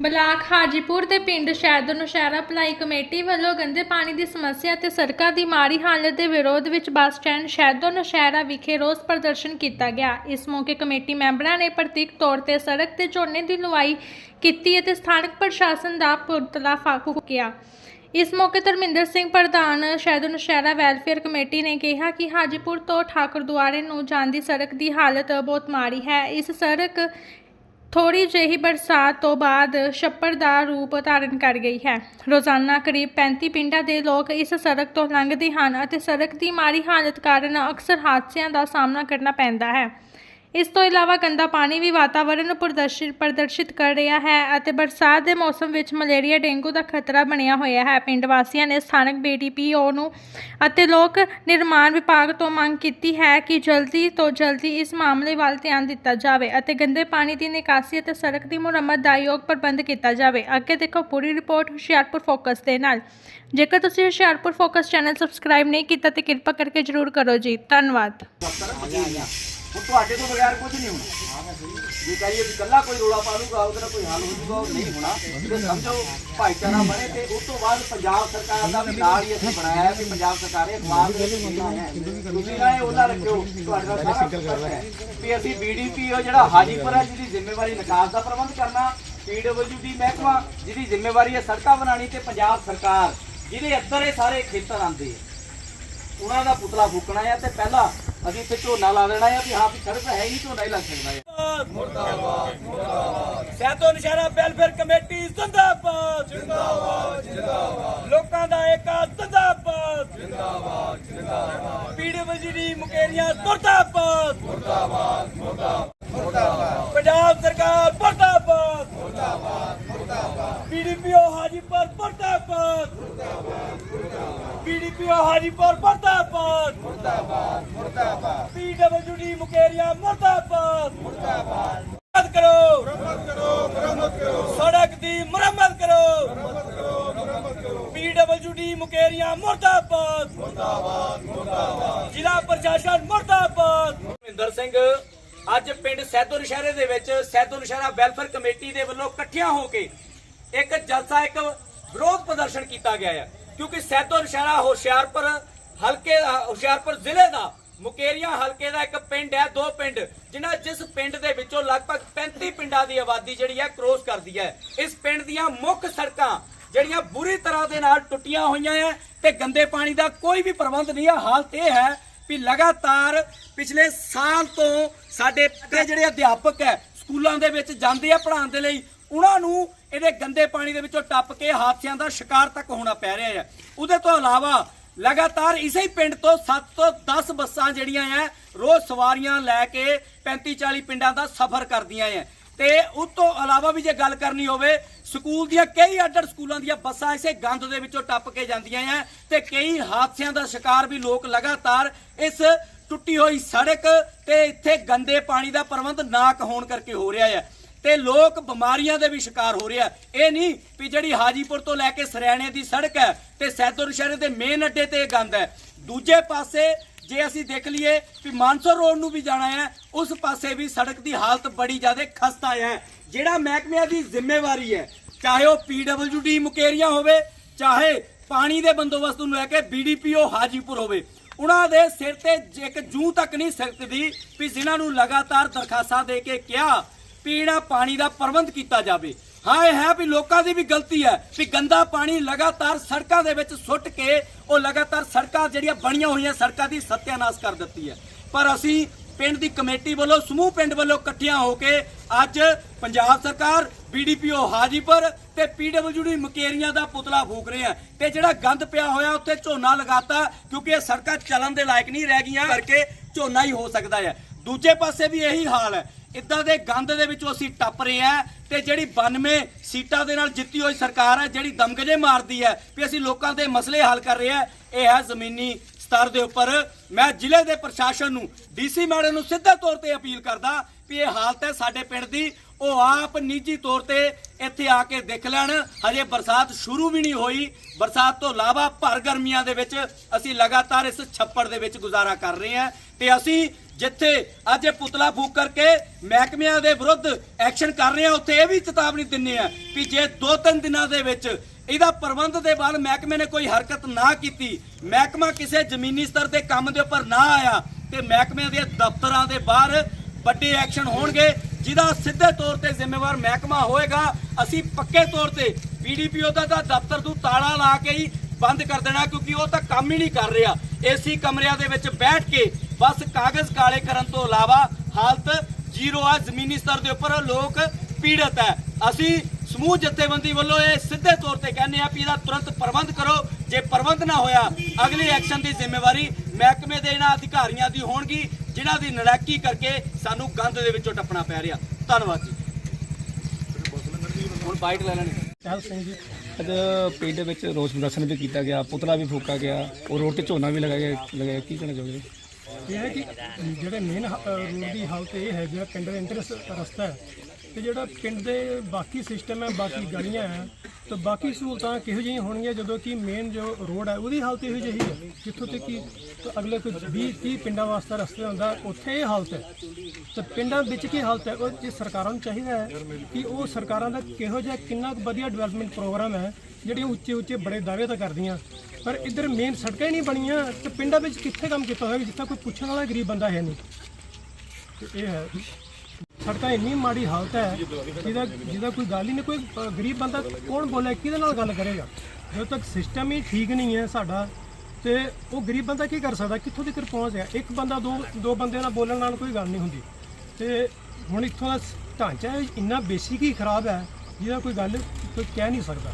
Block Hajipur ਦੇ ਪਿੰਡ ਸ਼ੈਦੋ ਨੌਸ਼ਹਿਰਾ ਭਲਾਈ ਕਮੇਟੀ ਵੱਲੋਂ ਗੰਦੇ ਪਾਣੀ ਦੀ ਸਮੱਸਿਆ ਤੇ ਸੜਕਾਂ ਦੀ ਮਾੜੀ ਹਾਲਤ ਦੇ ਵਿਰੋਧ ਵਿੱਚ ਬੱਸ ਸਟੈਂਡ ਸ਼ੈਦੋ ਨੁਸ਼ਹਿਰਾ ਵਿਖੇ ਰੋਸ ਪ੍ਰਦਰਸ਼ਨ ਕੀਤਾ ਗਿਆ। ਇਸ ਮੌਕੇ ਕਮੇਟੀ ਮੈਂਬਰਾਂ ਨੇ ਪ੍ਰਤੀਕ ਤੌਰ ਤੇ ਸੜਕ ਤੇ ਝੋਨੇ ਦੀ ਲੁਆਈ ਕੀਤੀ ਅਤੇ ਸਥਾਨਕ ਪ੍ਰਸ਼ਾਸਨ ਦਾ ਪੁਤਲਾ ਫੂਕਿਆ ਇਸ ਮੌਕੇ ਧਰਮਿੰਦਰ ਸਿੰਘ ਪ੍ਰਧਾਨ ਸ਼ੈਦੋ ਨੌਸ਼ਹਿਰਾ ਵੈਲਫੇਅਰ ਕਮੇਟੀ ਨੇ ਕਿਹਾ ਕਿ ਹਾਜੀਪੁਰ ਤੋਂ ਠਾਕੁਰ ਦੁਆਰੇ ਨੂੰ ਜਾਂਦੀ ਸੜਕ ਦੀ ਹਾਲਤ ਬਹੁਤ ਮਾੜੀ ਹੈ। ਇਸ ਸੜਕ ਥੋੜੀ ਜਿਹੀ ਬਰਸਾਤ ਤੋਂ ਬਾਅਦ ਛੱਪੜ ਦਾ ਰੂਪ ਧਾਰਨ ਕਰ ਗਈ ਹੈ। ਰੋਜ਼ਾਨਾ ਕਰੀਬ 35 ਪਿੰਡਾਂ ਦੇ ਲੋਕ ਇਸ ਸੜਕ ਤੋਂ ਲੰਘਦੇ ਹਨ ਅਤੇ ਸੜਕ ਦੀ ਮਾੜੀ ਹਾਲਤ ਕਾਰਨ ਅਕਸਰ ਹਾਦਸਿਆਂ ਦਾ ਸਾਹਮਣਾ ਕਰਨਾ ਪੈਂਦਾ ਹੈ। ਇਸ ਤੋਂ ਇਲਾਵਾ ਗੰਦਾ ਪਾਣੀ ਵੀ ਵਾਤਾਵਰਣ ਨੂੰ ਪ੍ਰਦਰਸ਼ਿਤ ਪ੍ਰਦਰਸ਼ਿਤ ਕਰ ਰਿਹਾ ਹੈ ਅਤੇ ਬਰਸਾਤ ਦੇ ਮੌਸਮ ਵਿੱਚ ਮਲੇਰੀਆ, ਡੇਂਗੂ ਦਾ ਖਤਰਾ ਬਣਿਆ ਹੋਇਆ ਹੈ। ਪਿੰਡ ਵਾਸੀਆਂ ਨੇ ਸਥਾਨਕ ਬੀਡੀਪੀਓ ਨੂੰ ਅਤੇ ਲੋਕ ਨਿਰਮਾਣ ਵਿਭਾਗ ਤੋਂ ਮੰਗ ਕੀਤੀ ਹੈ ਕਿ ਜਲਦੀ ਤੋਂ ਜਲਦੀ ਇਸ ਮਾਮਲੇ ਵੱਲ ਧਿਆਨ ਦਿੱਤਾ ਜਾਵੇ ਅਤੇ ਗੰਦੇ ਪਾਣੀ ਦੀ ਨਿਕਾਸੀ ਅਤੇ ਸੜਕ ਦੀ ਮੁਰੰਮਤ ਦਾ ਯੋਗ ਪ੍ਰਬੰਧ ਕੀਤਾ ਜਾਵੇ। ਅੱਗੇ ਦੇਖੋ ਪੂਰੀ ਰਿਪੋਰਟ ਹੁਸ਼ਿਆਰਪੁਰ ਫੋਕਸ ਦੇ ਨਾਲ। ਜੇਕਰ ਤੁਸੀਂ ਹੁਸ਼ਿਆਰਪੁਰ ਫੋਕਸ ਚੈਨਲ ਸਬਸਕ੍ਰਾਈਬ ਨਹੀਂ ਕੀਤਾ ਤਾਂ ਕਿਰਪਾ ਕਰਕੇ ਜਰੂਰ ਕਰੋ ਜੀ। ਧੰਨਵਾਦ। ਹੁਣ ਤੁਹਾਡੇ ਤੋਂ ਬਗੈਰ ਕੁਝ ਨਹੀਂ ਹੋਣਾ। ਜੇ ਕਹੀਏ ਵੀ ਕੱਲਾ ਕੋਈ ਰੋਲਾ ਪਾ ਲੂਗਾ ਉਹਦਾ ਕੋਈ ਹੱਲ ਹੋ ਜੂਗਾ, ਉਹ ਨਹੀਂ ਹੋਣਾ। ਤੇ ਸਮਝੋ, ਭਾਈਚਾਰਾ ਬਣੇ ਤੇ ਉਸ ਤੋਂ ਬਾਅਦ ਪੰਜਾਬ ਸਰਕਾਰ ਦਾ ਵੀ ਨਾਲ ਹੀ ਅਸੀਂ ਬਣਾਇਆ ਵੀ ਪੰਜਾਬ ਸਰਕਾਰ ਇਹ ਅਖਬਾਰ ਦੇ ਵਿੱਚ ਕਿੰਨਾ ਹੈ। ਤੁਸੀਂ ਨਾ ਇਹ ਉਹਨਾਂ ਰੱਖਿਓ, ਤੁਹਾਡੇ ਨਾਲ ਸਾਰਾ ਵੀ ਅਸੀਂ ਬੀਡੀਪੀ ਉਹ ਜਿਹੜਾ ਹਾਜੀਪੁਰ ਹੈ, ਜਿਹਦੀ ਜ਼ਿੰਮੇਵਾਰੀ ਨਿਕਾਸ ਦਾ ਪ੍ਰਬੰਧ ਕਰਨਾ ਪੀਡਬਲਯੂਡੀ ਮਹਿਕਮਾ, ਜਿਹਦੀ ਜ਼ਿੰਮੇਵਾਰੀ ਹੈ ਸੜਕਾਂ ਬਣਾਉਣੀ ਤੇ ਪੰਜਾਬ ਸਰਕਾਰ, ਜਿਹਦੇ ਅੰਦਰ ਇਹ ਸਾਰੇ ਖੇਤਰ ਆਉਂਦੇ ਆ ਉਹਨਾਂ ਦਾ ਪੁਤਲਾ ਫੂਕਣਾ ਹੈ ਤੇ ਪਹਿਲਾਂ ਅਸੀਂ ਇੱਥੇ ਝੋਨਾ ਲਾ ਦੇਣਾ ਹੈ ਵੀ ਹਾਂ ਵੀ ਸੜਕ ਹੈ ਹੀ ਨਹੀਂ, ਝੋਨਾ ਹੀ ਲੱਗ ਸਕਦਾ ਹੈ ਮੁਰਦਾਬਾਦ ਮੁਰਦਾਬਾਦ। ਸੈਤੋ ਨਸ਼ਹਿਰਾ ਵੈਲਫੇਅਰ ਕਮੇਟੀ ਜ਼ਿੰਦਾਬਾਦ ਜਿੰਦਾਬਾਦ ਜਿੰਦਾਬਾਦ। ਲੋਕਾਂ ਦਾ ਏਕਾ ਜ਼ਿੰਦਾਬਾਦ ਜਿੰਦਾਬਾਦ ਜਿੰਦਾਬਾਦ। ਪੀਡਬਲਯੂਡੀ ਮੁਕੇਰੀਆਂ ਮੁਰਦਾਬਾਦ ਮੁਰਦਾਬਾਦ ਪੰਜਾਬ ਸਰਕਾਰ ਮੁਰਦਾਬਾਦ ਮੁਰਦਾਬਾਦ ਮੁਰਦਾਬਾਦ ਪੀਡੀਪੀਓ ਹਾਜੀਪੁਰ ਮੁਰਦਾਬਾਦ ਮੁਰਦਾਬਾਦ ਪੀਡੀਪੀਓ ਹਾਜੀਪੁਰ ਮੁਰਦਾਬਾਦ। ਪੀਡਬਲਯੂਡੀ ਮੁਕੇਰੀਆਂ ਮੁਰਦਾਬਾਦ। ਮੁਰਦਾਬਾਦ। ਮੁਰੰਮਤ ਕਰੋ। ਮੁਰੰਮਤ ਕਰੋ ਮੁਰੰਮਤ ਕਰੋ। ਸੜਕ ਦੀ ਮੁਰੰਮਤ ਕਰੋ। ਮੁਰੰਮਤ ਕਰੋ ਮੁਰੰਮਤ ਕਰੋ। ਪੀਡਬਲਯੂਡੀ ਮੁਕੇਰੀਆਂ ਮੁਰਦਾਬਾਦ। ਮੁਰਦਾਬਾਦ ਮੁਰਦਾਬਾਦ। ਜ਼ਿਲ੍ਹਾ ਪ੍ਰਸ਼ਾਸਨ ਮੁਰਦਾਬਾਦ। ਮਹਿੰਦਰ ਸਿੰਘ ਅੱਜ ਪਿੰਡ ਸੈਦੋ ਨਸ਼ਹਿਰੇ ਦੇ ਵਿੱਚ ਸੈਦੋ ਨਸ਼ਹਿਰਾ ਵੈਲਫੇਅਰ ਕਮੇਟੀ ਦੇ ਵੱਲੋਂ ਇਕੱਠਿਆਂ ਹੋ ਕੇ ਇੱਕ ਜਲਸਾ ਇੱਕ ਵਿਰੋਧ ਪ੍ਰਦਰਸ਼ਨ ਕੀਤਾ ਗਿਆ ਹੈ। ਕਿਉਂਕਿ ਸੈਦੋ ਨਸ਼ਹਿਰਾ ਹੁਸ਼ਿਆਰਪੁਰ ਹਲਕੇ ਦਾ, ਹੁਸ਼ਿਆਰਪੁਰ ਜ਼ਿਲ੍ਹੇ ਦਾ, ਮੁਕੇਰੀਆਂ ਹਲਕੇ ਦਾ ਇੱਕ ਪਿੰਡ ਹੈ, ਦੋ ਪਿੰਡ, ਜਿਨ੍ਹਾਂ ਜਿਸ ਪਿੰਡ ਦੇ ਵਿੱਚੋਂ ਲਗਭਗ 35 ਪਿੰਡਾਂ ਦੀ ਆਬਾਦੀ ਜਿਹੜੀ ਹੈ ਕ੍ਰੋਸ ਕਰਦੀ ਹੈ। ਇਸ ਪਿੰਡ ਦੀਆਂ ਮੁੱਖ ਸੜਕਾਂ ਜਿਹੜੀਆਂ ਬੁਰੀ ਤਰ੍ਹਾਂ ਦੇ ਨਾਲ ਟੁੱਟੀਆਂ ਹੋਈਆਂ ਹੈ ਤੇ ਗੰਦੇ ਪਾਣੀ ਦਾ ਕੋਈ ਵੀ ਪ੍ਰਬੰਧ ਨਹੀਂ ਹੈ ਹਾਲਤ ਇਹ ਹੈ ਵੀ ਲਗਾਤਾਰ ਪਿਛਲੇ ਸਾਲ ਤੋਂ ਸਾਡੇ ਜਿਹੜੇ ਅਧਿਆਪਕ ਹੈ, ਸਕੂਲਾਂ ਦੇ ਵਿੱਚ ਜਾਂਦੇ ਆ ਪੜ੍ਹਾਉਣ ਦੇ ਲਈ ਉਹਨਾਂ ਨੂੰ ਇਹਦੇ ਗੰਦੇ ਪਾਣੀ ਦੇ ਵਿੱਚੋਂ ਟੱਪ ਕੇ ਹਾਦਸਿਆਂ ਦਾ ਸ਼ਿਕਾਰ ਤੱਕ ਹੋਣਾ ਪੈ ਰਿਹਾ ਹੈ। ਉਹਦੇ ਤੋਂ ਇਲਾਵਾ ਲਗਾਤਾਰ ਇਸੇ ਪਿੰਡ ਤੋਂ 7 ਤੋਂ 10 ਬੱਸਾਂ ਜਿਹੜੀਆਂ ਆ ਰੋਜ਼ ਸਵਾਰੀਆਂ ਲੈ ਕੇ 35 40 ਪਿੰਡਾਂ ਦਾ ਸਫ਼ਰ ਕਰਦੀਆਂ ਆ ਤੇ ਉਸ ਤੋਂ ਇਲਾਵਾ ਵੀ ਜੇ ਗੱਲ ਕਰਨੀ ਹੋਵੇ, ਸਕੂਲ ਦੀਆਂ ਕਈ ਅੱਡਰ ਸਕੂਲਾਂ ਦੀਆਂ ਬੱਸਾਂ ਇਸੇ ਗੰਦ ਦੇ ਵਿੱਚੋਂ ਟੱਪ ਕੇ ਜਾਂਦੀਆਂ ਆ ਤੇ ਕਈ ਹਾਦਸਿਆਂ ਦਾ ਸ਼ਿਕਾਰ ਵੀ ਲੋਕ ਲਗਾਤਾਰ ਇਸ ਟੁੱਟੀ ਹੋਈ ਸੜਕ ਤੇ ਇੱਥੇ ਗੰਦੇ ਪਾਣੀ ਦਾ ਪ੍ਰਬੰਧ ਨਾ ਹੋਣ ਕਰਕੇ ਹੋ ਰਿਹਾ ਹੈ। ਤੇ ਲੋਕ ਬਿਮਾਰੀਆਂ ਦੇ ਵੀ ਸ਼ਿਕਾਰ ਹੋ ਰਿਹਾ ਇਹ ਨਹੀਂ ਵੀ ਜਿਹੜੀ ਹਾਜੀਪੁਰ ਤੋਂ ਲੈ ਕੇ ਸਰਿਆਣੇ ਦੀ ਸੜਕ ਹੈ ਤੇ ਸੈਦੋ ਸ਼ਹਿਰ ਦੇ ਮੇਨ ਅੱਡੇ ਤੇ ਇਹ ਗੰਦ ਹੈ। ਦੂਜੇ ਪਾਸੇ ਜੇ ਅਸੀਂ ਦੇਖ ਲਈਏ ਵੀ ਮਾਨਸਰ ਰੋਡ ਨੂੰ ਵੀ ਜਾਣਾ ਹੈ, ਉਸ ਪਾਸੇ ਵੀ ਸੜਕ ਦੀ ਹਾਲਤ ਬੜੀ ਜ਼ਿਆਦਾ ਖਸਤਾ ਹੈ। ਜਿਹੜਾ ਮਹਿਕਮਿਆਂ ਦੀ ਜ਼ਿੰਮੇਵਾਰੀ ਹੈ, ਚਾਹੇ ਉਹ ਪੀਡਬਲਯੂਡੀ ਮੁਕੇਰੀਆਂ ਹੋਵੇ, ਚਾਹੇ ਪਾਣੀ ਦੇ ਬੰਦੋਬਸਤ ਨੂੰ ਲੈ ਕੇ ਬੀਡੀਪੀਓ ਹਾਜੀਪੁਰ ਹੋਵੇ, ਉਹਨਾਂ ਦੇ ਸਿਰ ਤੇ ਇੱਕ ਜੂੰ ਤੱਕ ਨਹੀਂ ਸਕਦੀ ਵੀ ਜਿਨ੍ਹਾਂ ਨੂੰ ਲਗਾਤਾਰ ਦਰਖਾਸਤਾਂ ਦੇ ਕੇ ਕਿਹਾ ਪੀਣਾ ਪਾਣੀ ਦਾ ਪ੍ਰਬੰਧ ਕੀਤਾ ਜਾਵੇ। ਹਾਂ, ਇਹ ਹੈ ਵੀ ਲੋਕਾਂ ਦੀ ਵੀ ਗਲਤੀ ਹੈ ਵੀ ਗੰਦਾ ਪਾਣੀ ਲਗਾਤਾਰ ਸੜਕਾਂ ਦੇ ਵਿੱਚ ਸੁੱਟ ਕੇ ਉਹ ਲਗਾਤਾਰ ਸੜਕਾਂ ਜਿਹੜੀਆਂ ਬਣੀਆਂ ਹੋਈਆਂ ਸੜਕਾਂ ਦੀ ਸਤਿਆਨਾਸ਼ ਕਰ ਦਿੱਤੀ ਹੈ। ਪਰ ਅਸੀਂ ਪਿੰਡ ਦੀ ਕਮੇਟੀ ਵੱਲੋਂ, ਸਮੂਹ ਪਿੰਡ ਵੱਲੋਂ ਇਕੱਠਿਆਂ ਹੋ ਕੇ ਅੱਜ ਪੰਜਾਬ ਸਰਕਾਰ ਬੀਡੀਪੀਓ ਹਾਜੀਪੁਰ ਤੇ ਪੀਡਬਲਯੂਡੀ ਮਕੇਰੀਆਂ ਦਾ ਪੁਤਲਾ ਫੂਕ ਰਹੇ ਆ ਤੇ ਜਿਹੜਾ ਗੰਦ ਪਿਆ ਹੋਇਆ ਉੱਥੇ ਝੋਨਾ ਲਗਾਤਾ ਕਿਉਂਕਿ ਇਹ ਸੜਕਾਂ ਚੱਲਣ ਦੇ ਲਾਇਕ ਨਹੀਂ ਰਹਿ ਗਈਆਂ ਕਰਕੇ ਝੋਨਾ ਹੀ ਹੋ ਸਕਦਾ ਹੈ। ਦੂਜੇ ਪਾਸੇ ਵੀ ਇਹੀ ਹਾਲ ਹੈ ਇਦਾਂ ਦੇ ਗੰਦ ਦੇ ਵਿੱਚੋਂ ਅਸੀਂ ਟੱਪ ਰਹੇ ਆ ਤੇ ਜਿਹੜੀ 92 ਸੀਟਾਂ ਦੇ ਨਾਲ ਜਿੱਤੀ ਹੋਈ ਸਰਕਾਰ ਹੈ, ਜਿਹੜੀ ਦਮਗਜੇ ਮਾਰਦੀ ਹੈ, ਵੀ ਅਸੀਂ ਲੋਕਾਂ ਦੇ ਮਸਲੇ ਹੱਲ ਕਰ ਰਹੇ ਆ ਇਹ ਹੈ ਜ਼ਮੀਨੀ ਸਤਰ ਦੇ ਉੱਪਰ ਮੈਂ ਜ਼ਿਲ੍ਹੇ ਦੇ ਪ੍ਰਸ਼ਾਸਨ ਨੂੰ, ਡੀਸੀ ਮੈਡਮ ਨੂੰ ਸਿੱਧੇ ਤੌਰ ਤੇ ਅਪੀਲ ਕਰਦਾ ਵੀ ਇਹ ਹਾਲਤ ਹੈ ਸਾਡੇ ਪਿੰਡ ਦੀ। ਉਹ ਆਪ ਨਿੱਜੀ ਤੌਰ ਤੇ ਇੱਥੇ ਆ ਕੇ ਦੇਖ ਲੈਣ। ਹਜੇ ਬਰਸਾਤ ਸ਼ੁਰੂ ਵੀ ਨਹੀਂ ਹੋਈ। ਬਰਸਾਤ ਤੋਂ ਇਲਾਵਾ ਭਰ ਗਰਮੀਆਂ ਦੇ ਵਿੱਚ ਅਸੀਂ ਲਗਾਤਾਰ ਇਸ ਛੱਪੜ ਦੇ ਵਿੱਚ ਗੁਜ਼ਾਰਾ ਕਰ ਰਹੇ ਹਾਂ। ਤੇ ਅਸੀਂ ਜਿੱਥੇ ਅੱਜ ਇਹ ਪੁਤਲਾ ਫੂਕ ਕਰਕੇ ਮਹਿਕਮਿਆਂ ਦੇ ਵਿਰੁੱਧ ਐਕਸ਼ਨ ਕਰ ਰਹੇ ਹਾਂ, ਉੱਥੇ ਇਹ ਵੀ ਚੇਤਾਵਨੀ ਦਿੰਨੇ ਆ ਕਿ ਜੇ ਦੋ ਤਿੰਨ ਦਿਨਾਂ ਦੇ ਵਿੱਚ ਇਹਦਾ ਪ੍ਰਬੰਧ ਦੇ ਬਾਅਦ ਮਹਿਕਮੇ ਨੇ ਕੋਈ ਹਰਕਤ ਨਾ ਕੀਤੀ। ਮਹਿਕਮਾ ਕਿਸੇ ਜ਼ਮੀਨੀ ਸਤਰ ਦੇ ਕੰਮ ਦੇ ਉੱਪਰ ਨਾ ਆਇਆ ਤੇ ਮਹਿਕਮੇ ਦੇ ਦਫ਼ਤਰਾਂ ਦੇ ਬਾਹਰ ਵੱਡੇ ਐਕਸ਼ਨ ਹੋਣਗੇ, ਜਿਹਦਾ ਸਿੱਧੇ ਤੌਰ ਤੇ ਜ਼ਿੰਮੇਵਾਰ ਮਹਿਕਮਾ ਹੋਏਗਾ। ਅਸੀਂ ਪੱਕੇ ਤੌਰ ਤੇ ਪੀਡੀਪੀਓ ਦਾ ਤਾਂ ਦਫ਼ਤਰ ਨੂੰ ਤਾਲਾ ਲਾ ਕੇ ਹੀ ਬੰਦ ਕਰ ਦੇਣਾ, ਕਿਉਂਕਿ ਉਹ ਤਾਂ ਕੰਮ ਹੀ ਨਹੀਂ ਕਰ ਰਿਹਾ। ਏਸੀ ਕਮਰਿਆਂ ਦੇ ਵਿੱਚ ਬੈਠ ਕੇ ਬਸ ਕਾਗਜ਼ ਕਾਲੇ ਕਰਨ ਤੋਂ ਇਲਾਵਾ ਹਾਲਤ ਜ਼ੀਰੋ ਆ। ਜ਼ਮੀਨੀ ਸਤਰ ਦੇ ਉੱਪਰ ਲੋਕ ਪੀੜਤ ਹੈ। ਅਸੀਂ ਸਮੂਹ ਜਥੇਬੰਦੀ ਵੱਲੋਂ ਇਹ ਸਿੱਧੇ ਤੌਰ ਤੇ ਕਹਿੰਦੇ ਆ ਵੀ ਇਹਦਾ ਤੁਰੰਤ ਪ੍ਰਬੰਧ ਕਰੋ। ਜੇ ਪ੍ਰਬੰਧ ਨਾ ਹੋਇਆ ਅਗਲੇ ਐਕਸ਼ਨ ਦੀ ਜ਼ਿੰਮੇਵਾਰੀ ਮਹਿਕਮੇ ਦੇ ਇਹਨਾਂ ਅਧਿਕਾਰੀਆਂ ਦੀ ਹੋਣਗੀ ਜਿਨ੍ਹਾਂ ਦੀ ਨੜਾਕੀ ਕਰਕੇ ਸਾਨੂੰ ਗੰਦ ਦੇ ਵਿੱਚੋਂ ਟੱਪਣਾ ਪੈ ਰਿਹਾ। ਧੰਨਵਾਦ ਜੀ। ਹੁਣ ਬਾਈਟ ਲੈ ਲੈਣੀ। ਚਾਹਲ ਸਿੰਘ ਜੀ। ਅੱਜ ਪਿੰਡ ਦੇ ਵਿੱਚ ਰੋਸ ਪ੍ਰਦਰਸ਼ਨ ਵੀ ਕੀਤਾ ਗਿਆ ਪੁਤਲਾ ਵੀ ਫੂਕਾ ਗਿਆ ਔਰ ਰੋਡ ਤੇ ਝੋਨਾ ਵੀ ਲਗਾਇਆ ਲਗਾਇਆ। ਕੀ ਕਹਿਣਾ ਚਾਹੋਗੇ? ਇਹ ਹੈ ਕਿ ਜਿਹੜੇ ਮੇਨ ਰੋਡ ਦੀ ਹਾਲਤ ਇਹ ਹੈ ਜਿਹੜਾ ਪਿੰਡ ਦੇ ਇੰਟਰਸ ਰਸਤਾ ਹੈ। ਤੇ ਜਿਹੜਾ ਪਿੰਡ ਦੇ ਬਾਕੀ ਸਿਸਟਮ ਹੈ, ਬਾਕੀ ਗਲੀਆਂ ਹੈ, ਤਾਂ ਬਾਕੀ ਸਹੂਲਤਾਂ ਕਿਹੋ ਜਿਹੀਆਂ ਹੋਣਗੀਆਂ ਜਦੋਂ ਕਿ ਮੇਨ ਜੋ ਰੋਡ ਹੈ, ਉਹਦੀ ਹਾਲਤ ਇਹੋ ਜਿਹੀ ਹੈ, ਜਿੱਥੋਂ ਤੱਕ ਕਿ ਅਗਲੇ ਕੋਈ 20 30 ਪਿੰਡਾਂ ਵਾਸਤੇ ਰਸਤੇ ਹੁੰਦਾ, ਉੱਥੇ ਇਹ ਹਾਲਤ ਹੈ। ਤੇ ਪਿੰਡਾਂ ਵਿੱਚ ਕੀ ਹਾਲਤ ਹੈ, ਉਹ ਜੇ ਸਰਕਾਰਾਂ ਨੂੰ ਚਾਹੀਦਾ ਹੈ ਕਿ ਉਹ ਸਰਕਾਰਾਂ ਦਾ ਕਿਹੋ ਜਿਹਾ, ਕਿੰਨਾ ਕੁ ਵਧੀਆ ਡਿਵੈਲਪਮੈਂਟ ਪ੍ਰੋਗਰਾਮ ਹੈ, ਜਿਹੜੀਆਂ ਉੱਚੇ ਉੱਚੇ ਬੜੇ ਦਾਅਵੇ ਤਾਂ ਕਰਦੀਆਂ। ਪਰ ਇੱਧਰ ਮੇਨ ਸੜਕਾਂ ਹੀ ਨਹੀਂ ਬਣੀਆਂ, ਤੇ ਪਿੰਡਾਂ ਵਿੱਚ ਕਿੱਥੇ ਕੰਮ ਕੀਤਾ ਹੋਇਆ ਜਿੱਥੇ ਕੋਈ ਪੁੱਛਣ ਵਾਲਾ ਗਰੀਬ ਬੰਦਾ ਹੈ ਨਹੀਂ? ਤੇ ਇਹ ਹੈ। ਸੜਕਾਂ ਇੰਨੀ ਮਾੜੀ ਹਾਲਤ ਹੈ ਜਿਹਦਾ ਜਿਹਦਾ ਕੋਈ ਗੱਲ ਹੀ ਨਹੀਂ ਕੋਈ ਅ, ਗਰੀਬ ਬੰਦਾ ਕੌਣ ਬੋਲੇ ਕਿਹਦੇ ਨਾਲ ਗੱਲ ਕਰੇਗਾ? ਜਦੋਂ ਤੱਕ ਸਿਸਟਮ ਹੀ ਠੀਕ ਨਹੀਂ ਹੈ ਸਾਡਾ ਤੇ ਉਹ ਗਰੀਬ ਬੰਦਾ ਕੀ ਕਰ ਸਕਦਾ? ਕਿੱਥੋਂ ਤੱਕ ਪਹੁੰਚ ਗਿਆ? ਇੱਕ ਬੰਦਾ ਦੋ ਦੋ ਬੰਦਿਆਂ ਨਾਲ ਬੋਲਣ ਨਾਲ ਕੋਈ ਗੱਲ ਨਹੀਂ ਹੁੰਦੀ। ਤੇ ਹੁਣ ਇੱਥੋਂ ਦਾ ਢਾਂਚਾ ਇੰਨਾ ਬੇਸਿਕ ਹੀ ਖਰਾਬ ਹੈ ਜਿਹਦਾ ਕੋਈ ਗੱਲ ਕੋਈ ਕਹਿ ਨਹੀਂ ਸਕਦਾ।